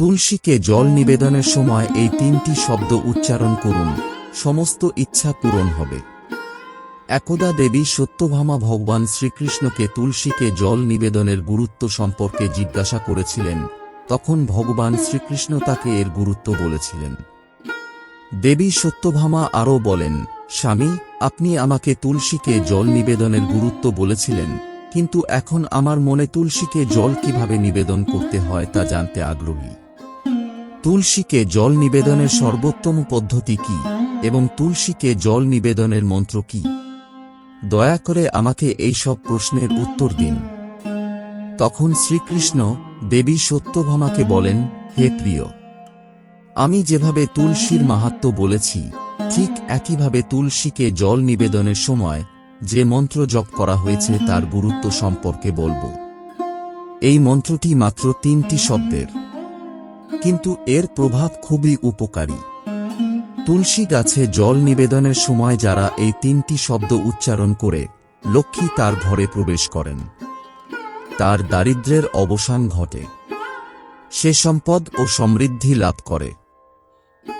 তুলসীকে জল নিবেদনের সময় এই তিনটি শব্দ উচ্চারণ করুন। সমস্ত ইচ্ছা পূরণ হবে। একদা দেবী সত্যভামা ভগবান শ্রীকৃষ্ণকে তুলসীকে জল নিবেদনের গুরুত্ব সম্পর্কে জিজ্ঞাসা করেছিলেন। তখন ভগবান শ্রীকৃষ্ণ তাকে এর গুরুত্ব বলেছিলেন। দেবী সত্যভামা আরও বলেন, স্বামী, আপনি আমাকে তুলসীকে জল নিবেদনের গুরুত্ব বলেছিলেন, কিন্তু এখন আমার মনে তুলসীকে জল কীভাবে নিবেদন করতে হয় তা জানতে আগ্রহী। তুলসীকে জল নিবেদনের সর্বোত্তম পদ্ধতি কি এবং তুলসীকে জল নিবেদনের মন্ত্র কি? দয়া করে আমাকে এই সব প্রশ্নের উত্তর দিন। তখন শ্রীকৃষ্ণ দেবী সত্যভামাকে বলেন, হে প্রিয়, আমি যেভাবে তুলসীর মাহাত্ম বলেছি, ঠিক একইভাবে তুলসীকে জল নিবেদনের সময় যে মন্ত্র জপ করা হয়েছে তার গুরুত্ব সম্পর্কে বলব। এই মন্ত্রটি মাত্র তিনটি শব্দের। কিন্তু এর প্রভাব খুবই উপকারী। তুলসী গাছে জল নিবেদনের সময় যারা এই তিনটি শব্দ উচ্চারণ করে, লক্ষ্মী তার ঘরে প্রবেশ করেন। তার দারিদ্র্যের অবসান ঘটে। সে সম্পদ ও সমৃদ্ধি লাভ করে।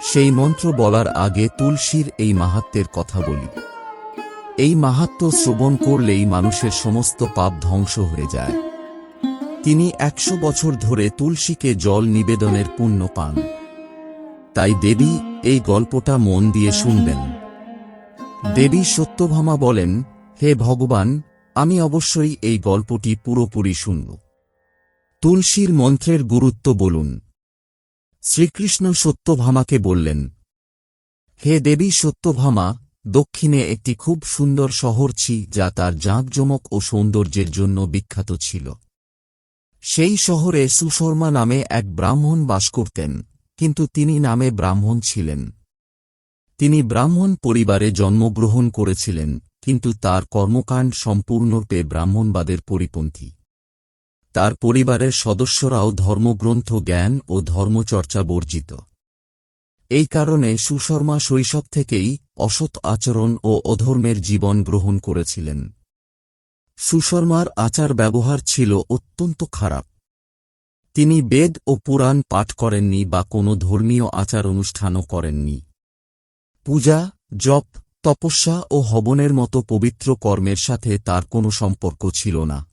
সেই মন্ত্র বলার আগে তুলসীর এই মাহাত্মের কথা বলি। এই মাহাত্ম শ্রবণ করলেই মানুষের সমস্ত পাপ ধ্বংস হয়ে যায়। তিনি একশো বছর ধরে তুলসীকে জল নিবেদনের পুণ্য পান। তাই দেবী এই গল্পটা মন দিয়ে শুনবেন। দেবী সত্যভামা বলেন, হে ভগবান, আমি অবশ্যই এই গল্পটি পুরোপুরি শুনব। তুলসীর মন্ত্রের গুরুত্ব বলুন। শ্রীকৃষ্ণ সত্যভামাকে বললেন, হে দেবী সত্যভামা, দক্ষিণে একটি খুব সুন্দর শহর ছি, যা তার জাঁকজমক ও সৌন্দর্যের জন্য বিখ্যাত ছিল। সেই শহরে সুশর্মা নামে এক ব্রাহ্মণ বাস করতেন, কিন্তু তিনি নামে ব্রাহ্মণ ছিলেন। তিনি ব্রাহ্মণ পরিবারে জন্মগ্রহণ করেছিলেন, কিন্তু তার কর্মকাণ্ড সম্পূর্ণরূপে ব্রাহ্মণবাদের পরিপন্থী। তার পরিবারের সদস্যরাও ধর্মগ্রন্থ জ্ঞান ও ধর্মচর্চা বর্জিত। এই কারণে সুশর্মা শৈশব থেকেই অসৎ আচরণ ও অধর্মের জীবন গ্রহণ করেছিলেন। সুশর্মার আচার ব্যবহার ছিল অত্যন্ত খারাপ। তিনি বেদ ও পুরাণ পাঠ করেননি বা কোনো ধর্মীয় আচার অনুষ্ঠানও করেননি। পূজা, জপ, তপস্যা ও হবনের মতো পবিত্র কর্মের সাথে তার কোনো সম্পর্ক ছিল না।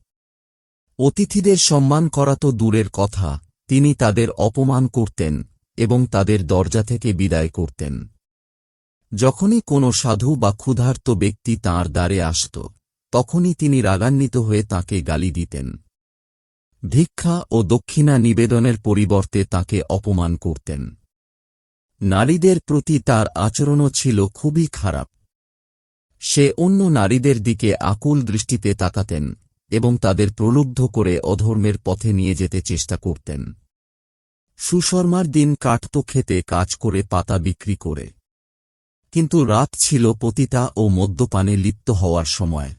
অতিথিদের সম্মান করা তো দূরের কথা, তিনি তাদের অপমান করতেন এবং তাদের দরজা থেকে বিদায় করতেন। যখনই কোনো সাধু বা ক্ষুধার্ত ব্যক্তি তাঁর দ্বারে আসত তখনই তিনি রাগান্বিত হয়ে তাকে গালি দিতেন। ভিক্ষা ও দক্ষিণা নিবেদনের পরিবর্তে তাকে অপমান করতেন। নারীদের প্রতি তার আচরণও ছিল খুবই খারাপ। সে অন্য নারীদের দিকে আকুল দৃষ্টিতে তাকাতেন এবং তাদের প্রলুব্ধ করে অধর্মের পথে নিয়ে যেতে চেষ্টা করতেন। সুশর্মার দিন কাটত খেতে কাজ করে পাতা বিক্রি করে। কিন্তু রাত ছিল পতিতা ও মদ্যপানে লিপ্ত হওয়ার সময়।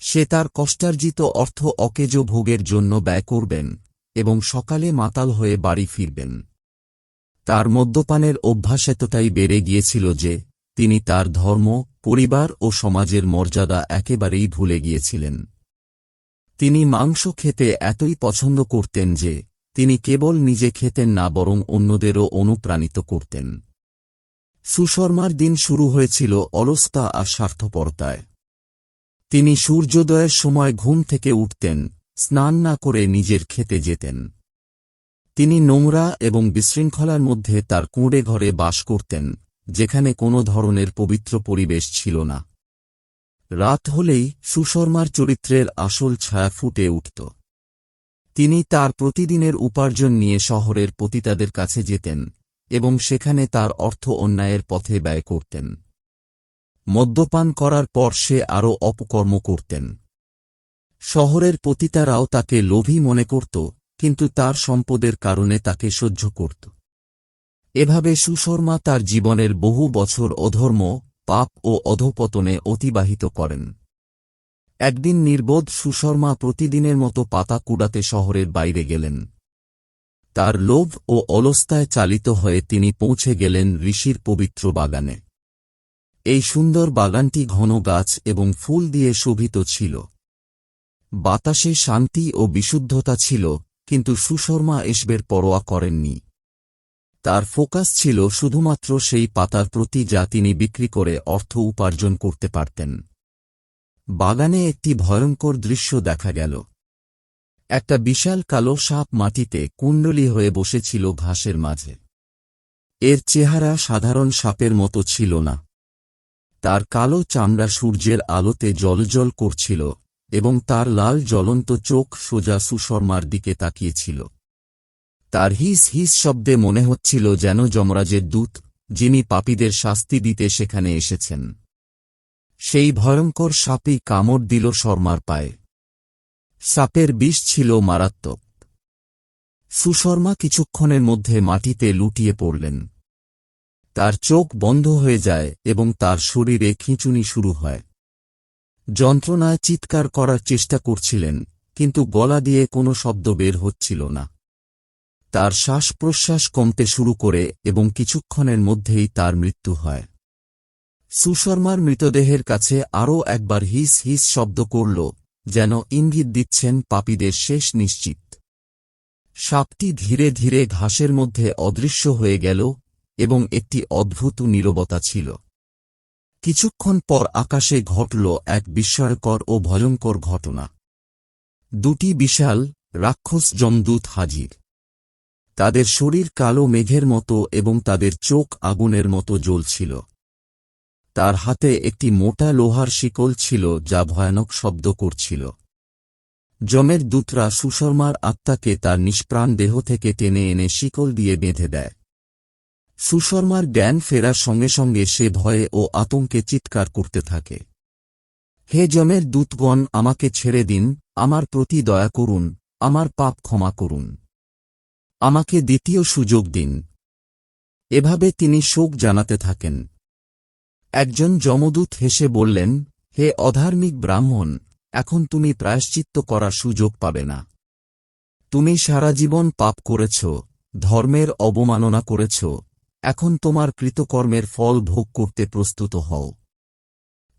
সে তার কষ্টার্জিত অর্থ অকেজ ভোগের জন্য ব্যয় করবেন এবং সকালে মাতাল হয়ে বাড়ি ফিরবেন। তার মদ্যপানের অভ্যাস এতটাই বেড়ে গিয়েছিল যে তিনি তার ধর্ম, পরিবার ও সমাজের মর্যাদা একেবারেই ভুলে গিয়েছিলেন। তিনি মাংস খেতে এতই পছন্দ করতেন যে তিনি কেবল নিজে খেতেন না, বরং অন্যদেরও অনুপ্রাণিত করতেন। সুশর্মার দিন শুরু হয়েছিল অলস্তা আর স্বার্থপরতায়। তিনি সূর্যোদয়ের সময় ঘুম থেকে উঠতেন, স্নান না করে নিজের খেতে যেতেন। তিনি নোংরা এবং বিশৃঙ্খলার মধ্যে তার কুঁড়ে ঘরে বাস করতেন, যেখানে কোনো ধরনের পবিত্র পরিবেশ ছিল না। রাত হলেই সুশর্মার চরিত্রের আসল ছায়া ফুটে উঠত। তিনি তার প্রতিদিনের উপার্জন নিয়ে শহরের পতিতাদের কাছে যেতেন এবং সেখানে তার অর্থ অন্যায়ের পথে ব্যয় করতেন। মদ্যপান করার পর সে আরও অপকর্ম করতেন। শহরের পতিতারাও তাকে লোভী মনে করত, কিন্তু তার সম্পদের কারণে তাকে সহ্য করত। এভাবে সুশর্মা তার জীবনের বহু বছর অধর্ম, পাপ ও অধপতনে অতিবাহিত করেন। একদিন নির্বোধ সুশর্মা প্রতিদিনের মতো পাতা কুড়াতে শহরের বাইরে গেলেন। তার লোভ ও অলস্তায় চালিত হয়ে তিনি পৌঁছে গেলেন ঋষির পবিত্র বাগানে। এই সুন্দর বাগানটি ঘন গাছ এবং ফুল দিয়ে শোভিত ছিল। বাতাসে শান্তি ও বিশুদ্ধতা ছিল, কিন্তু সুশর্মা এসবের পরোয়া করেননি। তার ফোকাস ছিল শুধুমাত্র সেই পাতার প্রতি যা তিনি বিক্রি করে অর্থ উপার্জন করতে পারতেন। বাগানে একটি ভয়ঙ্কর দৃশ্য দেখা গেল। একটা বিশাল কালো সাপ মাটিতে কুণ্ডলী হয়ে বসেছিল ঘাসের মাঝে। এর চেহারা সাধারণ সাপের মতো ছিল না। তার কালো চামড়া সূর্যের আলোতে জলজল করছিল, এবং তার লাল জ্বলন্ত চোখ সোজা সুশর্মার দিকে তাকিয়েছিল। তার হিস হিস শব্দে মনে হচ্ছিল যেন যমরাজের দূত, যিনি পাপীদের শাস্তি দিতে সেখানে এসেছেন। সেই ভয়ঙ্কর সাপই কামড় দিল শর্মার পায়ে। সাপের বিষ ছিল মারাত্মক। সুশর্মা কিছুক্ষণের মধ্যে মাটিতে লুটিয়ে পড়লেন। তার চোখ বন্ধ হয়ে যায় এবং তার শরীরে খিঁচুনি শুরু হয়। যন্ত্রণায় চিৎকার করার চেষ্টা করছিলেন, কিন্তু গলা দিয়ে কোনো শব্দ বের হচ্ছিল না। তার শ্বাস প্রশ্বাস কমতে শুরু করে এবং কিছুক্ষণের মধ্যেই তার মৃত্যু হয়। সুশর্মার মৃতদেহের কাছে আরও একবার হিস হিস শব্দ করল, যেন ইঙ্গিত দিচ্ছেন পাপীদের শেষ নিশ্চিত। সাপটি ধীরে ধীরে ঘাসের মধ্যে অদৃশ্য হয়ে গেল এবং একটি অদ্ভুত নীরবতা ছিল। কিছুক্ষণ পর আকাশে ঘটল এক বিস্ময়কর ও ভয়ঙ্কর ঘটনা। দুটি বিশাল, রাক্ষস জমদূত হাজির। তাদের শরীর কালো মেঘের মতো এবং তাদের চোখ আগুনের মতো জ্বলছিল। তার হাতে একটি মোটা লোহার শিকল ছিল যা ভয়ানক শব্দ করছিল। জমের দূতরা সুশর্মার আত্মাকে তার নিষ্প্রাণ দেহ থেকে টেনে এনে শিকল দিয়ে বেঁধে দেয়। সুশর্মার জ্ঞান ফেরার সঙ্গে সঙ্গে সে ভয়ে ও আতঙ্কে চিৎকার করতে থাকে। হে জমের দূতগণ, আমাকে ছেড়ে দিন, আমার প্রতি দয়া করুন, আমার পাপ ক্ষমা করুন। আমাকে দ্বিতীয় সুযোগ দিন। এভাবে তিনি শোক জানাতে থাকেন। একজন যমদূত হেসে বললেন, হে অধার্মিক ব্রাহ্মণ, এখন তুমি প্রায়শ্চিত্ত করার সুযোগ পাবে না। তুমি সারা জীবন পাপ করেছ, ধর্মের অবমাননা করেছ এখন তোমার কৃতকর্মের ফল ভোগ করতে প্রস্তুত হও।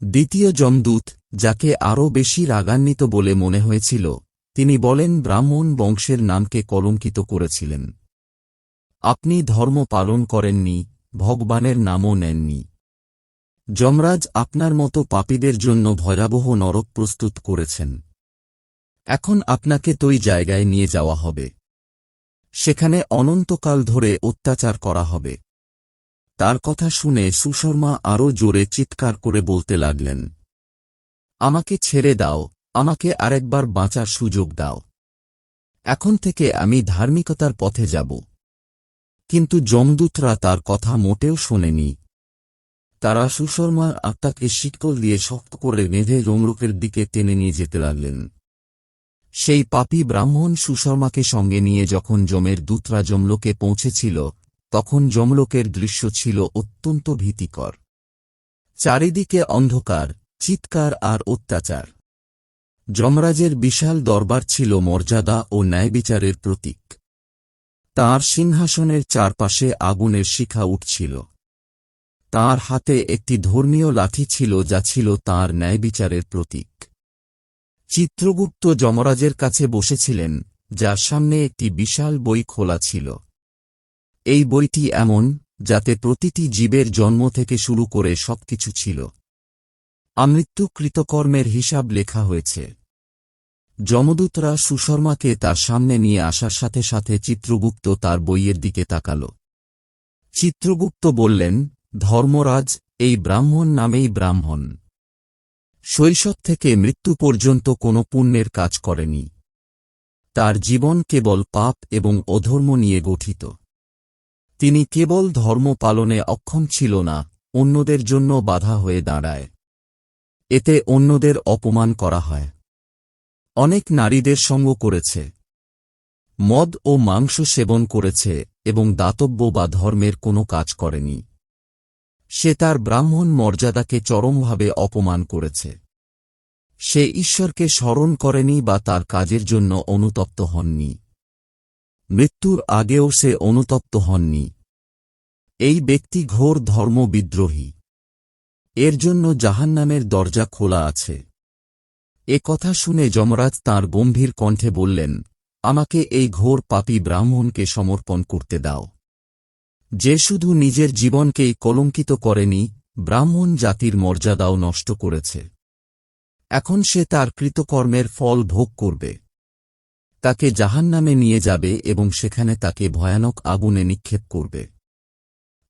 দ্বিতীয় যমদূত, যাকে আরও বেশি রাগান্বিত বলে মনে হয়েছিল, তিনি বলেন, ব্রাহ্মণ বংশের নামকে কলঙ্কিত করেছিলেন। আপনি ধর্ম পালন করেননি, ভগবানের নামও নেননি। যমরাজ আপনার মতো পাপীদের জন্য ভয়াবহ নরক প্রস্তুত করেছেন। এখন আপনাকে তৈ জায়গায় নিয়ে যাওয়া হবে। সেখানে অনন্তকাল ধরে অত্যাচার করা হবে। তার কথা শুনে সুশর্মা আরও জোরে চিৎকার করে বলতে লাগলেন, আমাকে ছেড়ে দাও, আমাকে আরেকবার বাঁচার সুযোগ দাও। এখন থেকে আমি ধার্মিকতার পথে যাব। কিন্তু যমদূতরা তার কথা মোটেও শোনেনি। তারা সুশর্মার আত্মাকে শিকল দিয়ে শক্ত করে বেঁধে যমরূপের দিকে টেনে নিয়ে যেতে লাগলেন। সেই পাপী ব্রাহ্মণ সুশর্মাকে সঙ্গে নিয়ে যখন যমের দূতরা যমলোকে পৌঁছেছিল তখন যমলোকের দৃশ্য ছিল অত্যন্ত ভীতিকর। চারিদিকে অন্ধকার, চিৎকার আর অত্যাচার। যমরাজের বিশাল দরবার ছিল মর্যাদা ও ন্যায়বিচারের প্রতীক। তার সিংহাসনের চারপাশে আগুনের শিখা উঠছিল। তার হাতে একটি ধর্মীয় লাঠি ছিল যা ছিল তার ন্যায়বিচারের প্রতীক। চিত্রগুপ্ত যমরাজের কাছে বসেছিলেন, যার সামনে একটি বিশাল বই খোলা ছিল। এই বইটি এমন, যাতে প্রতিটি জীবের জন্ম থেকে শুরু করে সবকিছু ছিল। আমৃত্যু কৃতকর্মের হিসাব লেখা হয়েছে। যমদূতরা সুশর্মাকে তার সামনে নিয়ে আসার সাথে সাথে চিত্রগুপ্ত তার বইয়ের দিকে তাকাল। চিত্রগুপ্ত বললেন, ধর্মরাজ, এই ব্রাহ্মণ নামেই ব্রাহ্মণ। শৈশব থেকে মৃত্যু পর্যন্ত কোনো পুণ্যের কাজ করেনি। তার জীবন কেবল পাপ এবং অধর্ম নিয়ে গঠিত। তিনি কেবল ধর্ম পালনে অক্ষম ছিল না, অন্যদের জন্য বাধা হয়ে দাঁড়ায়। এতে অন্যদের অপমান করা হয়। অনেক নারীদের সঙ্গ করেছে। মদ ও মাংস সেবন করেছে এবং দাতব্য বা ধর্মের কোনো কাজ করেনি। সে তার ব্রাহ্মণ মর্যাদাকে চরমভাবে অপমান করেছে। সে ঈশ্বরকে স্মরণ করেনি বা তার কাজের জন্য অনুতপ্ত হননি। মৃত্যুর আগেও সে অনুতপ্ত হননি। এই ব্যক্তি ঘোর ধর্মবিদ্রোহী এর জন্য জাহান্নামের দরজা খোলা আছে। এ কথা শুনে যমরাজ তাঁর গম্ভীর কণ্ঠে বললেন, আমাকে এই ঘোর পাপী ব্রাহ্মণকে সমর্পণ করতে দাও। যে শুধু নিজের জীবনকেই কলঙ্কিত করেনি, ব্রাহ্মণ জাতির মর্যাদাও নষ্ট করেছে। এখন সে তার কৃতকর্মের ফল ভোগ করবে। তাকে জাহান্নামে নিয়ে যাবে এবং সেখানে তাকে ভয়ানক আগুনে নিক্ষেপ করবে।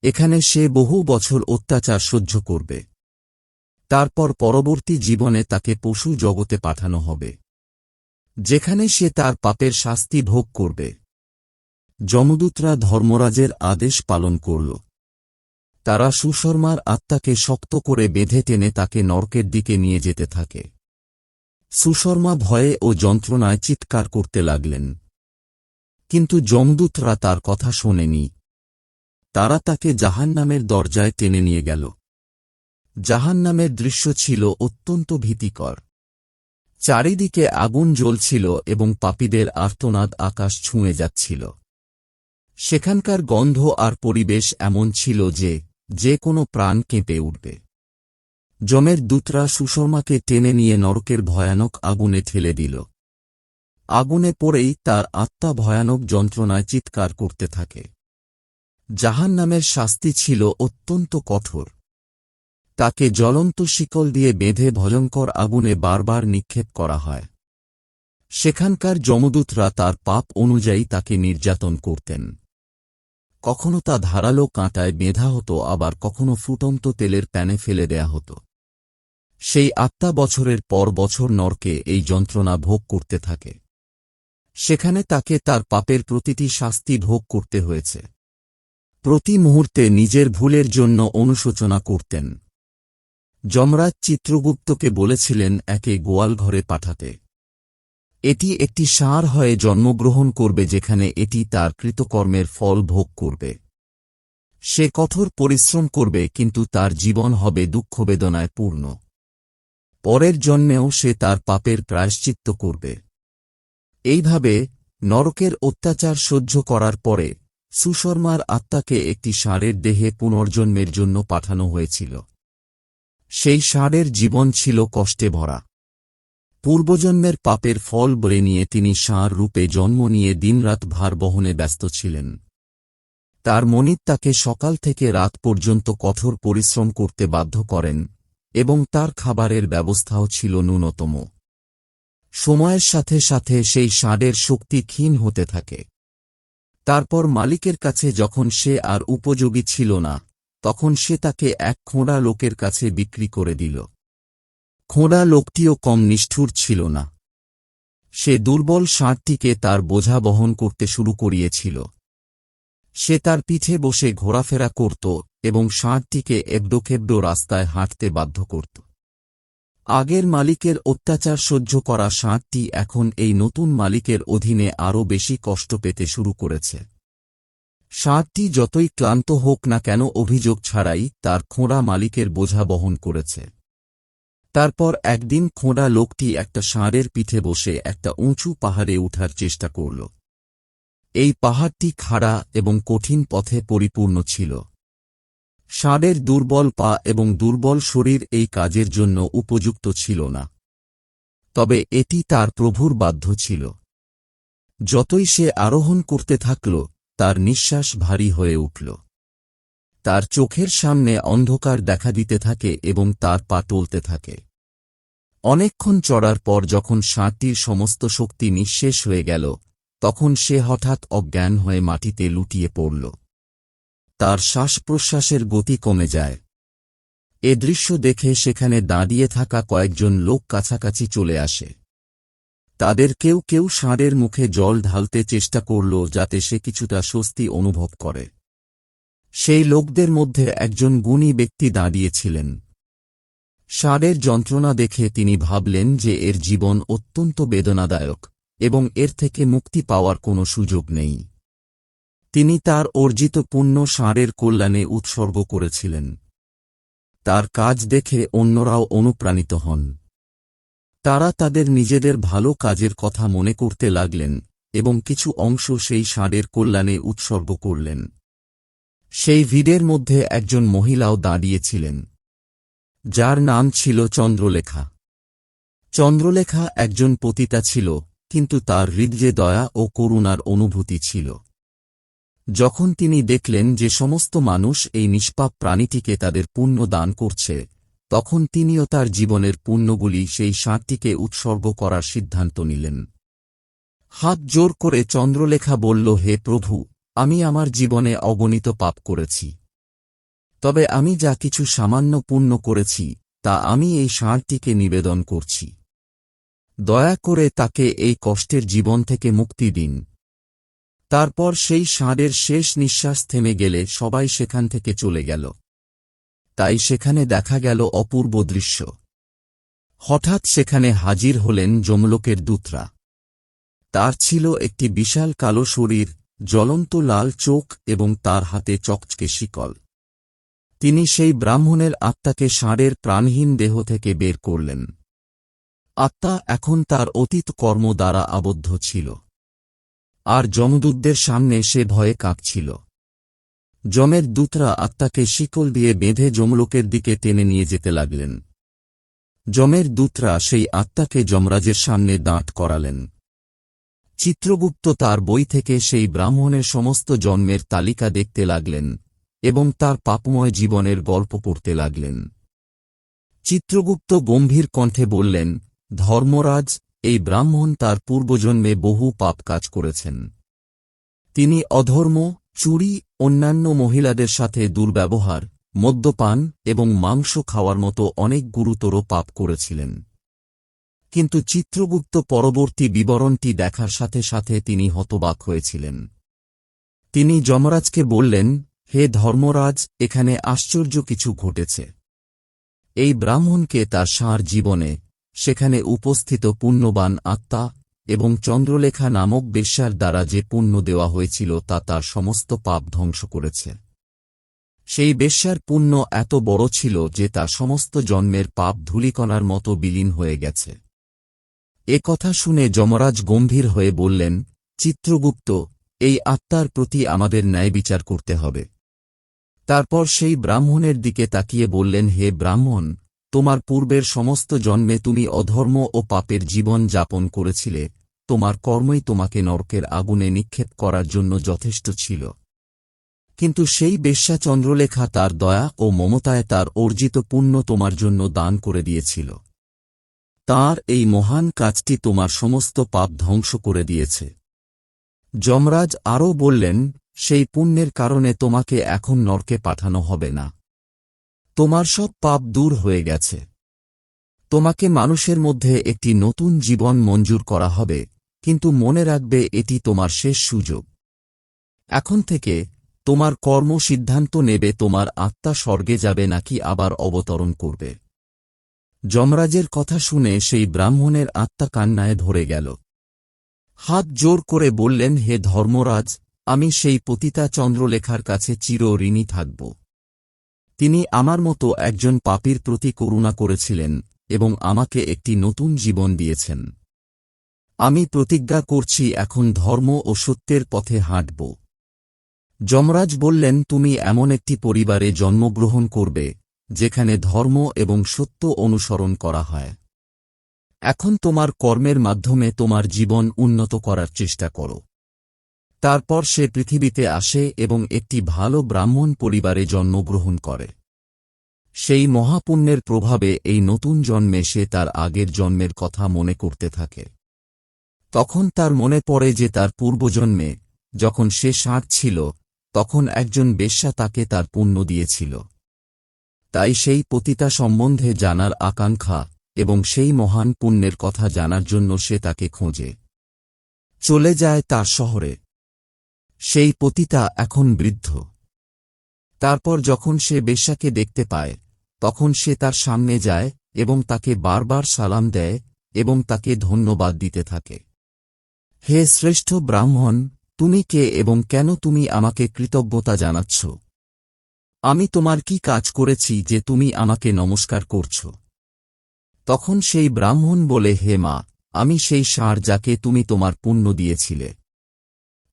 এখানে সে বহু বছর অত্যাচার সহ্য করবে। তারপর পরবর্তী জীবনে তাকে পশু জগতে পাঠানো হবে। যেখানে সে তার পাপের শাস্তি ভোগ করবে। যমদূতরা ধর্মরাজের আদেশ পালন করল। তারা সুশর্মার আত্মাকে শক্ত করে বেঁধে টেনে তাকে নরকের দিকে নিয়ে যেতে থাকে। সুশর্মা ভয়ে ও যন্ত্রণায় চিৎকার করতে লাগলেন। কিন্তু যমদূতরা তার কথা শোনেনি। তারা তাকে জাহান্নামের দরজায় টেনে নিয়ে গেল। জাহান্নামের দৃশ্য ছিল অত্যন্ত ভীতিকর। চারিদিকে আগুন জ্বলছিল এবং পাপীদের আর্তনাদ আকাশ ছুঁয়ে যাচ্ছিল। সেখানকার গন্ধ আর পরিবেশ এমন ছিল যে যে কোনো প্রাণ কেঁপে উঠবে। জমের দূতরা সুশর্মাকে টেনে নিয়ে নরকের ভয়ানক আগুনে ঠেলে দিল। আগুনে পড়েই তার আত্মা ভয়ানক যন্ত্রণায় চিৎকার করতে থাকে। জাহান নামের শাস্তি ছিল অত্যন্ত কঠোর। তাকে জ্বলন্ত শিকল দিয়ে বেঁধে ভয়ঙ্কর আগুনে বারবার নিক্ষেপ করা হয়। সেখানকার যমদূতরা তার পাপ অনুযায়ী তাকে নির্যাতন করতেন। কখনো তা ধারালো কাঁটায় বেঁধা হতো, আবার কখনো ফুটন্ত তেলের প্যানে ফেলে দেয়া হতো। সেই আত্মা বছরের পর বছর নরকে এই যন্ত্রণা ভোগ করতে থাকে। সেখানে তাকে তার পাপের প্রতিটি শাস্তি ভোগ করতে হয়েছে। প্রতি মুহূর্তে নিজের ভুলের জন্য অনুশোচনা করতেন। যমরাজ চিত্রগুপ্তকে বলেছিলেন একে গোয়াল ঘরে পাঠাতে। এটি একটি সার হয়ে জন্মগ্রহণ করবে যেখানে এটি তার কৃতকর্মের ফল ভোগ করবে। সে কঠোর পরিশ্রম করবে কিন্তু তার জীবন হবে দুঃখবেদনায় পূর্ণ। পরের জন্মেও সে তার পাপের প্রায়শ্চিত্ত করবে। এইভাবে নরকের অত্যাচার সহ্য করার পরে সুশর্মার আত্মাকে একটি ষাঁড়ের দেহে পুনর্জন্মের জন্য পাঠানো হয়েছিল। সেই ষাঁড়ের জীবন ছিল কষ্টে ভরা। পূর্বজন্মের পাপের ফল বলে নিয়ে তিনি ষাঁড় রূপে জন্ম নিয়ে দিনরাত ভার বহনে ব্যস্ত ছিলেন। তার মনিত তাকে সকাল থেকে রাত পর্যন্ত কঠোর পরিশ্রম করতে বাধ্য করেন। এবং তার খাবারের ব্যবস্থাও ছিল ন্যূনতম। সময়ের সাথে সাথে সেই ষাঁড়ের শক্তি ক্ষীণ হতে থাকে। তারপর মালিকের কাছে যখন সে আর উপযোগী ছিল না, তখন সে তাকে এক খোঁড়া লোকের কাছে বিক্রি করে দিল। খোঁড়া লোকটিও কম নিষ্ঠুর ছিল না। সে দুর্বল ষাঁড়টিকে তার বোঝা বহন করতে শুরু করিয়েছিল। সে তার পিঠে বসে ঘোরাফেরা করত এবং ষাঁড়টিকে এবডোখেবডো রাস্তায় হাঁটতে বাধ্য করত। আগের মালিকের অত্যাচার সহ্য করা ষাঁড়টি এখন এই নতুন মালিকের অধীনে আরও বেশি কষ্ট পেতে শুরু করেছে। ষাঁড়টি যতই ক্লান্ত হোক না কেন অভিযোগ ছাড়াই তার খোঁড়া মালিকের বোঝা বহন করেছে। তারপর একদিন খোঁড়া লোকটি একটা ষাঁড়ের পিঠে বসে একটা উঁচু পাহাড়ে উঠার চেষ্টা করল। এই পাহাড়টি খাড়া এবং কঠিন পথে পরিপূর্ণ ছিল। ষাঁড়ের দুর্বল পা এবং দুর্বল শরীর এই কাজের জন্য উপযুক্ত ছিল না। তবে এটি তার প্রভুর বাধ্য ছিল। যতই সে আরোহণ করতে থাকল, তার নিঃশ্বাস ভারী হয়ে উঠল। তার চোখের সামনে অন্ধকার দেখা দিতে থাকে এবং তার পা টলতে থাকে। অনেকক্ষণ চড়ার পর যখন ষাঁড়টির সমস্ত শক্তি নিঃশেষ হয়ে গেল, তখন সে হঠাৎ অজ্ঞান হয়ে মাটিতে লুটিয়ে পড়ল। তার শ্বাস প্রশ্বাসের গতি কমে যায়। এ দৃশ্য দেখে সেখানে দাঁড়িয়ে থাকা কয়েকজন লোক কাছাকাছি চলে আসে। তাদের কেউ কেউ ষাঁড়ের মুখে জল ঢালতে চেষ্টা করল যাতে সে কিছুটা স্বস্তি অনুভব করে। সেই লোকদের মধ্যে একজন গুণী ব্যক্তি দাঁড়িয়েছিলেন। ষাঁড়ের যন্ত্রণা দেখে তিনি ভাবলেন যে এর জীবন অত্যন্ত বেদনাদায়ক এবং এর থেকে মুক্তি পাওয়ার কোনো সুযোগ নেই। তিনি তার অর্জিত পুণ্য ষাঁড়ের কল্যাণে উৎসর্গ করেছিলেন। তার কাজ দেখে অন্যরাও অনুপ্রাণিত হন। তারা তাদের নিজেদের ভালো কাজের কথা মনে করতে লাগলেন এবং কিছু অংশ সেই ষাঁড়ের কল্যাণে উৎসর্গ করলেন। সেই ভিড়ের মধ্যে একজন মহিলাও দাঁড়িয়েছিলেন, যার নাম ছিল চন্দ্রলেখা। চন্দ্রলেখা একজন পতিতা ছিল, কিন্তু তার হৃদয়ে দয়া ও করুণার অনুভূতি ছিল। যখন তিনি দেখলেন যে সমস্ত মানুষ এই নিষ্পাপ প্রাণীটিকে তাদের পুণ্য দান করছে, তখন তিনিও তার জীবনের পুণ্যগুলি সেই ষাঁড়টিকে উৎসর্গ করার সিদ্ধান্ত নিলেন। হাত জোর করে চন্দ্রলেখা বলল, হে প্রভু, আমি আমার জীবনে অগণিত পাপ করেছি। তবে আমি যা কিছু সামান্য পুণ্য করেছি, তা আমি এই ষাঁড়টিকে নিবেদন করছি। দয়া করে তাকে এই কষ্টের জীবন থেকে মুক্তি দিন। তারপর সেই ষাঁড়ের শেষ নিঃশ্বাস থেমে গেলে সবাই সেখান থেকে চলে গেল। তাই সেখানে দেখা গেল অপূর্ব দৃশ্য। হঠাৎ সেখানে হাজির হলেন যমলোকের দূতরা। তার ছিল একটি বিশাল কালো শরীর, জ্বলন্ত লাল চোখ এবং তার হাতে চকচকে শিকল। তিনি সেই ব্রাহ্মণের আত্মাকে ষাঁড়ের প্রাণহীন দেহ থেকে বের করলেন। আত্মা এখন তার অতীত কর্ম দ্বারা আবদ্ধ ছিল। আর যমদূতদের সামনে সে ভয়ে কাঁপছিল। যমের দূতরা আত্মাকে শিকল দিয়ে বেঁধে যমলোকের দিকে টেনে নিয়ে যেতে লাগলেন। যমের দূতরা সেই আত্মাকে যমরাজের সামনে দাঁট করালেন। চিত্রগুপ্ত তার বই থেকে সেই ব্রাহ্মণের সমস্ত জন্মের তালিকা দেখতে লাগলেন এবং তার পাপময় জীবনের গল্প পড়তে লাগলেন। চিত্রগুপ্ত গম্ভীর কণ্ঠে বললেন, ধর্মরাজ এই ব্রাহ্মণ তার পূর্বজন্মে বহু পাপ কাজ করেছেন। তিনি অধর্ম, চুরি, অন্যান্য মহিলাদের সাথে দুর্ব্যবহার, মদ্যপান এবং মাংস খাওয়ার মতো অনেক গুরুতর পাপ করেছিলেন। কিন্তু চিত্রগুপ্ত পরবর্তী বিবরণটি দেখার সাথে সাথে তিনি হতবাক হয়েছিলেন। তিনি যমরাজকে বললেন, হে ধর্মরাজ, এখানে আশ্চর্য কিছু ঘটেছে। এই ব্রাহ্মণকে তার সার জীবনে সেখানে উপস্থিত পুণ্যবান আত্মা এবং চন্দ্রলেখা নামক বেশ্যার দ্বারা যে পুণ্য দেওয়া হয়েছিল তা তার সমস্ত পাপ ধ্বংস করেছে। সেই বেশ্যার পুণ্য এত বড় ছিল যে তা সমস্ত জন্মের পাপ ধূলিকণার মতো বিলীন হয়ে গেছে। এ কথা শুনে যমরাজ গম্ভীর হয়ে বললেন, চিত্রগুপ্ত, এই আত্মার প্রতি আমাদের ন্যায় বিচার করতে হবে। তারপর সেই ব্রাহ্মণের দিকে তাকিয়ে বললেন, হে ব্রাহ্মণ তোমার পূর্বের সমস্ত জন্মে তুমি অধর্ম ও পাপের জীবন যাপন করেছিলে, তোমার কর্মই তোমাকে নরকের আগুনে নিক্ষেপ করার জন্য যথেষ্ট ছিল। কিন্তু সেই বেশ্যা চন্দ্রলেখা তার দয়া ও মমতায় তার অর্জিত পুণ্য তোমার জন্য দান করে দিয়েছিল। তার এই মহান কাজটি তোমার সমস্ত পাপ ধ্বংস করে দিয়েছে। যমরাজ আরও বললেন, সেই পুণ্যের কারণে তোমাকে এখন নরকে পাঠানো হবে না। তোমার সব পাপ দূর হয়ে গেছে। তোমাকে মানুষের মধ্যে একটি নতুন জীবন মঞ্জুর করা হবে, কিন্তু মনে রাখবে এটি তোমার শেষ সুযোগ। এখন থেকে, তোমার কর্ম সিদ্ধান্ত নেবে তোমার আত্মা স্বর্গে যাবে নাকি আবার অবতরণ করবে। যমরাজের কথা শুনে সেই ব্রাহ্মণের আত্মা কান্নায় ধরে গেল। হাত জোর করে বললেন, হে ধর্মরাজ, আমি সেই পতিতা চন্দ্রলেখার কাছে চির ঋণী থাকব। তিনি আমার মতো একজন পাপীর প্রতি করুণা করেছিলেন, এবং আমাকে একটি নতুন জীবন দিয়েছেন। আমি প্রতিজ্ঞা করছি এখন ধর্ম ও সত্যের পথে হাঁটব। যমরাজ বললেন, তুমি এমন একটি পরিবারে জন্মগ্রহণ করবে, যেখানে ধর্ম এবং সত্য অনুসরণ করা হয়। এখন তোমার কর্মের মাধ্যমে তোমার জীবন উন্নত করার চেষ্টা করো। তারপর সে পৃথিবীতে আসে এবং একটি ভালো ব্রাহ্মণ পরিবারে জন্মগ্রহণ করে। সেই মহাপুণ্যের প্রভাবে এই নতুন জন্মে সে তার আগের জন্মের কথা মনে করতে থাকে। তখন তার মনে পড়ে যে তার পূর্বজন্মে, যখন সে ষাঁড় ছিল, তখন একজন বেশ্যা তাকে তার পুণ্য দিয়েছিল। তাই সেই পতিতা সম্বন্ধে জানার আকাঙ্ক্ষা এবং সেই মহান পুণ্যের কথা জানার জন্য সে তাকে খোঁজে। চলে যায় তার শহরে। সেই পতিতা এখন বৃদ্ধ। তারপর যখন সে বেশ্যাকে দেখতে পায়, তখন সে তার সামনে যায় এবং তাকে বারবার সালাম দেয় এবং তাকে ধন্যবাদ দিতে থাকে। হে শ্রেষ্ঠ ব্রাহ্মণ, তুমি কে এবং কেন তুমি আমাকে কৃতজ্ঞতা জানাচ্ছ? আমি তোমার কি কাজ করেছি যে তুমি আমাকে নমস্কার করছ? তখন সেই ব্রাহ্মণ বলে, হে মা, আমি সেই সার যাকে তুমি তোমার পুণ্য দিয়েছিলে।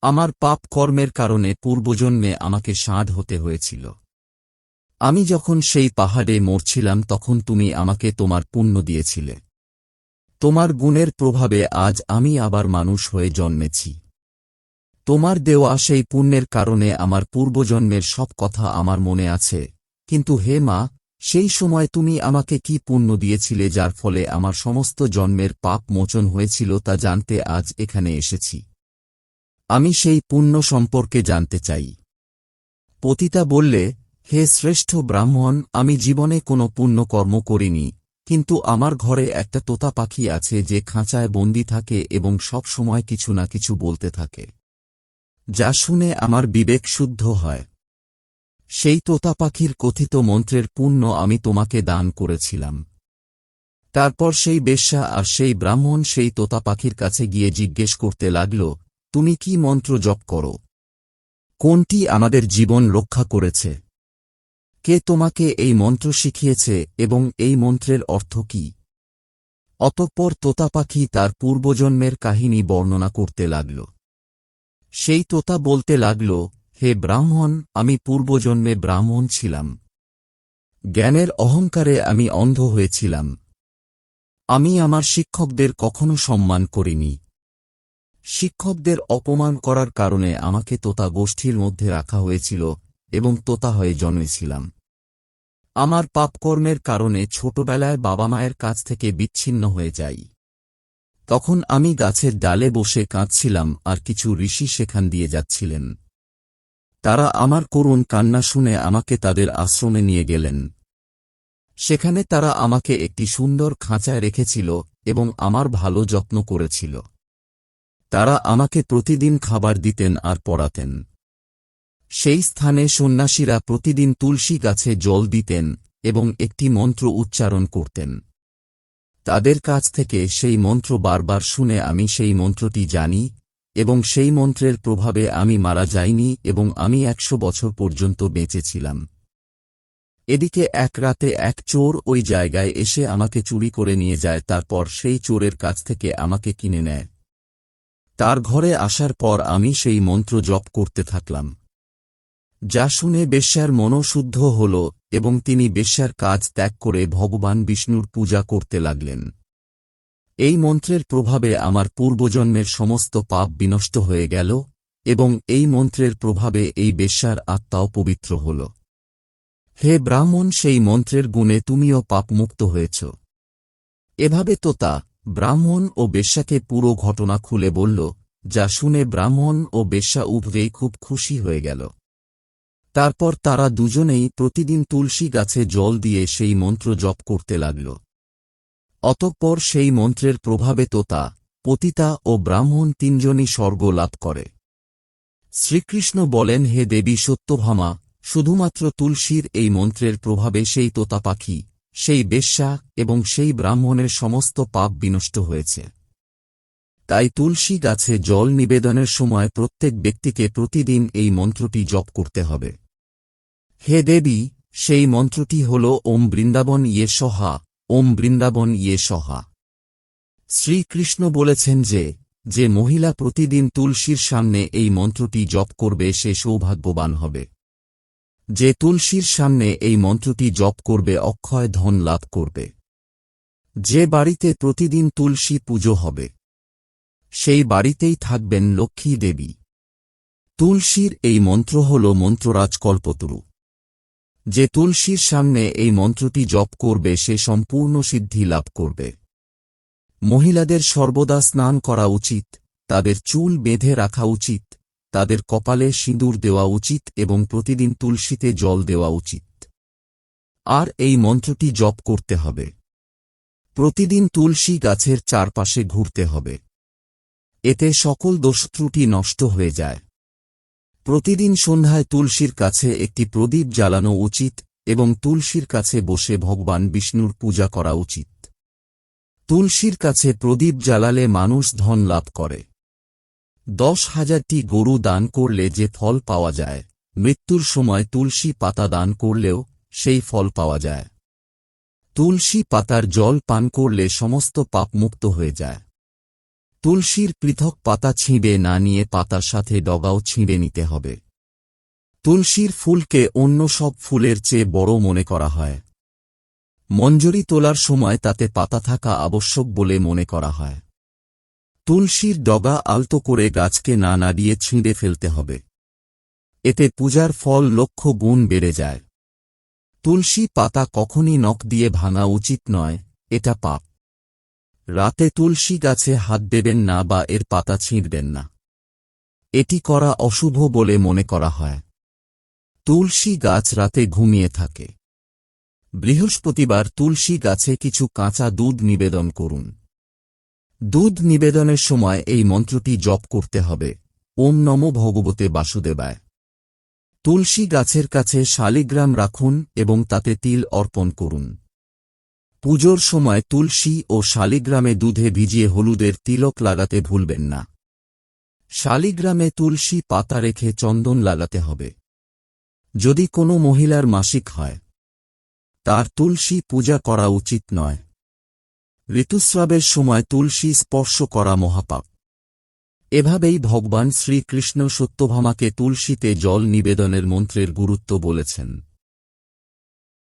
আমার পাপ কর্মের কারণে পূর্বজন্মে আমাকে ষাঁড় হতে হয়েছিল। আমি যখন সেই পাহাড়ে মরছিলাম তখন তুমি আমাকে তোমার পুণ্য দিয়েছিলে। তোমার গুণের প্রভাবে আজ আমি আবার মানুষ হয়ে জন্মেছি। তোমার দেওয়া সেই পুণ্যের কারণে আমার পূর্বজন্মের সব কথা আমার মনে আছে। কিন্তু হে মা, সেই সময় তুমি আমাকে কি পুণ্য দিয়েছিলে যার ফলে আমার সমস্ত জন্মের পাপ মোচন হয়েছিল তা জানতে আজ এখানে এসেছি। আমি সেই পুণ্য সম্পর্কে জানতে চাই। পতিতা বললে, হে শ্রেষ্ঠ ব্রাহ্মণ, আমি জীবনে কোনো পুণ্য কর্ম করিনি, কিন্তু আমার ঘরে একটা তোতা পাখি আছে যে খাঁচায় বন্দি থাকে এবং সব সময় কিছু না কিছু বলতে থাকে। যা শুনে আমার বিবেক শুদ্ধ হয়। সেই তোতা পাখির কথিত মন্ত্রের পুণ্য আমি তোমাকে দান করেছিলাম। তারপর সেই বেশ্যা আর সেই ব্রাহ্মণ সেই তোতা পাখির কাছে গিয়ে জিজ্ঞেস করতে লাগল তুমি কি মন্ত্র জপ করো? কোনটি আমাদের জীবন রক্ষা করেছে? কে তোমাকে এই মন্ত্র শিখিয়েছে এবং এই মন্ত্রের অর্থ কি? অতঃপর তোতা পাখি তার পূর্বজন্মের কাহিনী বর্ণনা করতে লাগল। সেই তোতা বলতে লাগল, হে ব্রাহ্মণ, আমি পূর্বজন্মে ব্রাহ্মণ ছিলাম। জ্ঞানের অহংকারে আমি অন্ধ হয়েছিলাম। আমি আমার শিক্ষকদের কখনো সম্মান করিনি। শিক্ষকদের অপমান করার কারণে আমাকে তোতা গোষ্ঠীর মধ্যে রাখা হয়েছিল এবং তোতা হয়ে জন্মেছিলাম। আমার পাপকর্মের কারণে ছোটবেলায় বাবা মায়ের কাছ থেকে বিচ্ছিন্ন হয়ে যাই। তখন আমি গাছের ডালে বসে কাঁদছিলাম আর কিছু ঋষি সেখান দিয়ে যাচ্ছিলেন। তারা আমার করুণ কান্না শুনে আমাকে তাদের আশ্রমে নিয়ে গেলেন। সেখানে তারা আমাকে একটি সুন্দর খাঁচায় রেখেছিল এবং আমার ভালো যত্ন করেছিল। তারা আমাকে প্রতিদিন খাবার দিতেন আর পড়াতেন। সেই স্থানে সন্ন্যাসীরা প্রতিদিন তুলসী গাছে জল দিতেন এবং একটি মন্ত্র উচ্চারণ করতেন। তাদের কাছ থেকে সেই মন্ত্র বারবার শুনে আমি সেই মন্ত্রটি জানি এবং সেই মন্ত্রের প্রভাবে আমি মারা যাইনি এবং আমি একশো বছর পর্যন্ত বেঁচেছিলাম। এদিকে এক রাতে এক চোর ওই জায়গায় এসে আমাকে চুরি করে নিয়ে যায়, তারপর সেই চোরের কাছ থেকে আমাকে কিনে নেয়। তার ঘরে আসার পর আমি সেই মন্ত্র জপ করতে থাকলাম। যা শুনে বেশ্যার মনশুদ্ধ হল এবং তিনি বেশ্যার কাজ ত্যাগ করে ভগবান বিষ্ণুর পূজা করতে লাগলেন। এই মন্ত্রের প্রভাবে আমার পূর্বজন্মের সমস্ত পাপ বিনষ্ট হয়ে গেল এবং এই মন্ত্রের প্রভাবে এই বেশ্যার আত্মাও পবিত্র হল। হে ব্রাহ্মণ, সেই মন্ত্রের গুণে তুমিও পাপমুক্ত হয়েছ। এভাবে তোতা ব্রাহ্মণ ও বেশ্যাকে পুরো ঘটনা খুলে বলল, যা শুনে ব্রাহ্মণ ও বেশ্যা উভরেই খুব খুশি হয়ে গেল। তারপর তারা দুজনেই প্রতিদিন তুলসী গাছে জল দিয়ে সেই মন্ত্র জপ করতে লাগল। অতঃপর সেই মন্ত্রের প্রভাবে তোতা, পতিতা ও ব্রাহ্মণ তিনজনই স্বর্গ লাভ করে। শ্রীকৃষ্ণ বলেন, হে দেবী সত্যভামা, শুধুমাত্র তুলসীর এই মন্ত্রের প্রভাবে সেই তোতা পাখি সেই বেশ্যা এবং সেই ব্রাহ্মণের সমস্ত পাপ বিনষ্ট হয়েছে। তাই তুলসী গাছে জল নিবেদনের সময় প্রত্যেক ব্যক্তিকে প্রতিদিন এই মন্ত্রটি জপ করতে হবে। হে দেবী, সেই মন্ত্রটি হল ওম বৃন্দাবন ইয়ে সহা, ওম বৃন্দাবন ইয়ে সহা। শ্রীকৃষ্ণ বলেছেন যে যে মহিলা প্রতিদিন তুলসীর সামনে এই মন্ত্রটি জপ করবে সে সৌভাগ্যবান হবে। যে তুলসীর সামনে এই মন্ত্রটি জপ করবে অক্ষয় ধন লাভ করবে। যে বাড়িতে প্রতিদিন তুলসী পুজো হবে, সেই বাড়িতেই থাকবেন লক্ষ্মী দেবী। তুলসীর এই মন্ত্র হল মন্ত্ররাজ কল্পতরু। যে তুলসীর সামনে এই মন্ত্রটি জপ করবে, সে সম্পূর্ণ সিদ্ধি লাভ করবে। মহিলাদের সর্বদা স্নান করা উচিত, তাদের চুল বেঁধে রাখা উচিত তাদের কপালে সিঁদুর দেওয়া উচিত এবং প্রতিদিন তুলসীতে জল দেওয়া উচিত। আর এই মন্ত্রটি জপ করতে হবে। প্রতিদিন তুলসী গাছের চারপাশে ঘুরতে হবে। এতে সকল দোষত্রুটি নষ্ট হয়ে যায়। প্রতিদিন সন্ধ্যায় তুলসীর কাছে একটি প্রদীপ জ্বালানো উচিত এবং তুলসীর কাছে বসে ভগবান বিষ্ণুর পূজা করা উচিত। তুলসীর কাছে প্রদীপ জ্বালালে মানুষ ধন লাভ করে। দশ হাজারটি গরু দান করলে যে ফল পাওয়া যায়। মৃত্যুর সময় তুলসী পাতা দান করলেও সেই ফল পাওয়া যায়। তুলসী পাতার জল পান করলে সমস্ত পাপ মুক্ত হয়ে যায়। তুলসীর পৃথক পাতা ছিঁড়ে না নিয়ে পাতার সাথে ডগাও ছিঁড়ে নিতে হবে। তুলসীর ফুলকে অন্য সব ফুলের চেয়ে বড় মনে করা হয়। মঞ্জরি তোলার সময় তাতে পাতা থাকা আবশ্যক বলে মনে করা হয়। তুলসীর ডগা আলতো করে গাছকে না নাড়িয়ে ছিঁড়ে ফেলতে হবে। এতে পূজার ফল লক্ষ গুণ বেড়ে যায়। তুলসী পাতা কখনই নখ দিয়ে ভাঙা উচিত নয়, এটা পাপ। রাতে তুলসী গাছে হাত দেবেন না বা এর পাতা ছিঁড়বেন না। এটি করা অশুভ বলে মনে করা হয়। তুলসী গাছ রাতে ঘুমিয়ে থাকে। বৃহস্পতিবার তুলসী গাছে কিছু কাঁচা দুধ নিবেদন করুন। দুধ নিবেদনের সময় এই মন্ত্রটি জপ করতে হবে। ওম নম ভগবতে বাসুদেবায়। তুলসী গাছের কাছে শালিগ্রাম রাখুন এবং তাতে তিল অর্পণ করুন। পুজোর সময় তুলসী ও শালিগ্রামে দুধে ভিজিয়ে হলুদের তিলক লাগাতে ভুলবেন না। শালিগ্রামে তুলসী পাতা রেখে চন্দন লাগাতে হবে। যদি কোনো মহিলার মাসিক হয়, তার তুলসী পূজা করা উচিত নয়। ঋতুস্রাবের সময় তুলসী স্পর্শ করা মহাপাপ। এভাবেই ভগবান শ্রীকৃষ্ণ সত্যভামাকে তুলসীতে জল নিবেদনের মন্ত্রের গুরুত্ব বলেছেন।